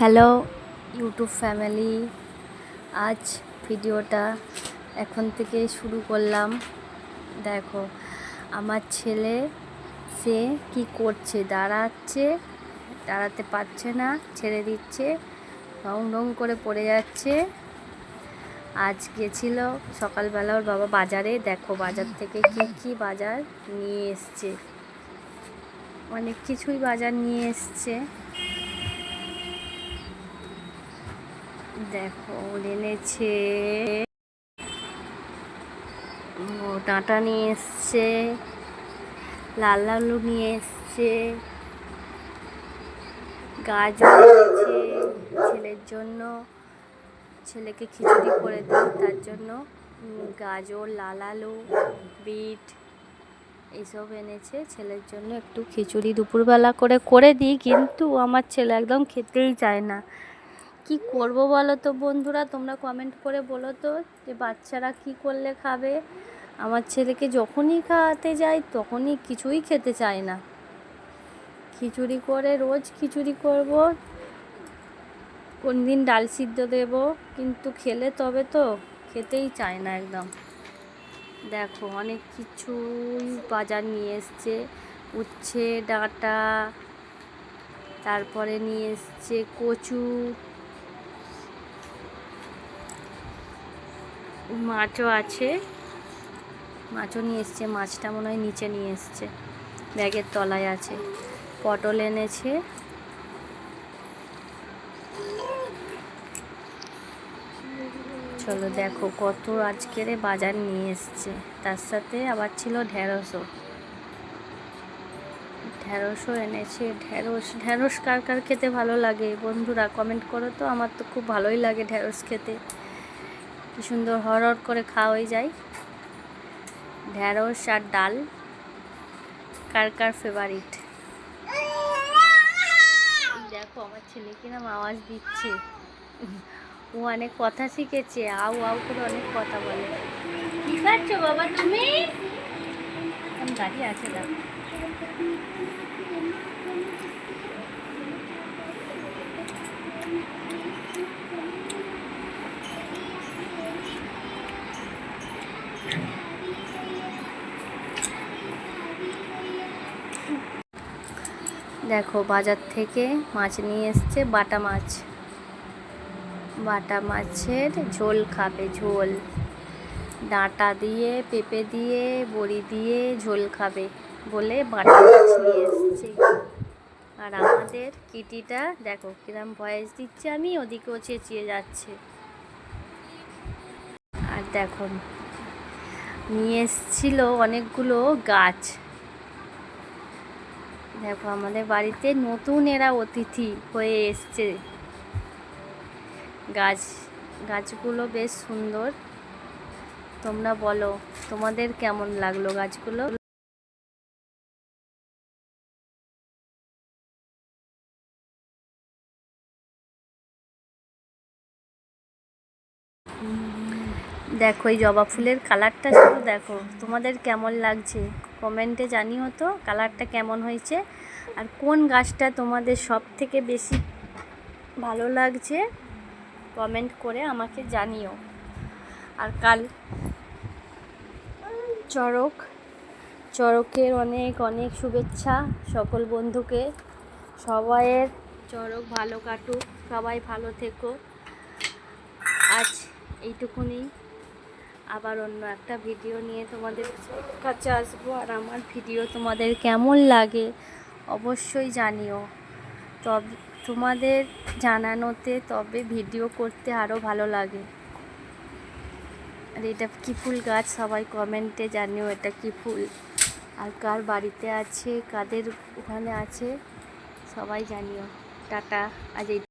Hello, YouTube family. আজ ভিডিওটা এখন থেকে শুরু করলাম। দেখো, আমার ছেলে, সে কি করছে? দাঁড়াচ্ছে, দাঁড়াতে পারছে না, ছেড়ে দিচ্ছে, রং রং করে পড়ে যাচ্ছে। আজ গেছিল সকালবেলা ওর বাবা বাজারে। দেখো, বাজার থেকে কি কি বাজার নিয়ে এসছে। অনেক কিছুই বাজার নিয়ে এসছে। দেখো এনেছে। ও, ডাঁটা নিয়ে এসছে। লাল আলু নিয়ে এসছে। গাজর এনেছে ছেলের জন্য। ছেলেকে খিচুড়ি করে দিই তার জন্য। গাজর, লাল আলু, বিট এইসব এনেছে। ছেলের জন্য একটু খিচুড়ি দুপুরবেলা করে করে দিই, কিন্তু আমার ছেলে একদম খেতেই চায় না। কি করব বলো তো বন্ধুরা? তোমরা কমেন্ট করে বলো তো যে বাচ্চারা কি করলে খাবে? আমার ছেলেকে যখনই খাওয়াতে যাই, তখনই কিছুই খেতে চায় না। খিচুড়ি করে রোজ খিচুড়ি করব। কোন দিন ডাল সিদ্ধ দেব, কিন্তু খেলে তবে তো খেতেই চায় না একদম। দেখো, অনেক কিছুই বাজার নিয়ে এসছে। উচ্ছে, ডাঁটা, তারপরে নিয়ে এসছে কচু মাছও আছে। মাছও নিয়ে এসছে, মাছটা মনে হয় নিচে নিয়ে এসছে, ব্যাগের তলায় আছে। পটল এনেছে। চলো দেখো কত আজকের বাজার নিয়ে এসছে। তার সাথে আবার ছিল ঢেঁড়সও। ঢেঁড়সও এনেছে। ঢেঁড়স ঢেঁড়স কার কার খেতে ভালো লাগে? বন্ধুরা কমেন্ট করো তো, আমার তো খুব ভালোই লাগে ঢেঁড়স খেতে। কি সুন্দর হরহর করে খাওয়াই যায়। ঢেঁড়স আর ডাল। কার কার ফেভারিট দেখো, আমার ছেলে কিরম আওয়াজ দিচ্ছে। ও অনেক কথা শিখেছে, আউ আউ করে অনেক কথা বলে। কি খাচ্ছ বাবা তুমি? গাড়ি আছে, দেখো। দেখো, বাজার থেকে মাছ নিয়ে এসছে বাটা মাছ। বাটা মাছের ঝোল খাবে, ঝোল। ডাঁটা দিয়ে, পেঁপে দিয়ে, বড়ি দিয়ে ঝোল খাবে বলে বাটা মাছ নিয়ে এসছে। আর আমাদের কিটিটা দেখো, কিরম ভয়েস দিচ্ছে আমি ওদিকেও চেঁচিয়ে যাচ্ছে। আর দেখো, নিয়ে এসছিল অনেকগুলো গাছ। দেখো, আমাদের বাড়িতে নতুন এরা অতিথি হয়ে এসছে। গাছ, গাছগুলো বেশ সুন্দর। তোমরা বলো, তোমাদের কেমন লাগল গাছগুলো? দেখো, এই জবা ফুলের কালারটা শুধু দেখো। তোমাদের কেমন লাগছে? কমেন্টে জানিও তো কালারটা কেমন হয়েছে। আর কোন গাছটা তোমাদের সব থেকে বেশি ভালো লাগছে? কমেন্ট করে আমাকে জানিও। আর কাল চড়ক, চড়কের অনেক অনেক শুভেচ্ছা সকল বন্ধুকে। সবাইয়ের চড়ক ভালো কাটুক, সবাই ভালো থেকো। আজ এইটুকুনি। আবার অন্য একটা ভিডিও নিয়ে তোমাদের কাছে আসব। আর আমার ভিডিও তোমাদের কেমন লাগে অবশ্যই জানিও। তবে, তোমাদের জানানোতে তবে ভিডিও করতে আরও ভালো লাগে। আর এটা কী ফুল গাছ সবাই কমেন্টে জানিও এটা কী ফুল। আর কার বাড়িতে আছে, কাদের ওখানে আছে, সবাই জানিও। টাটা, আজ এই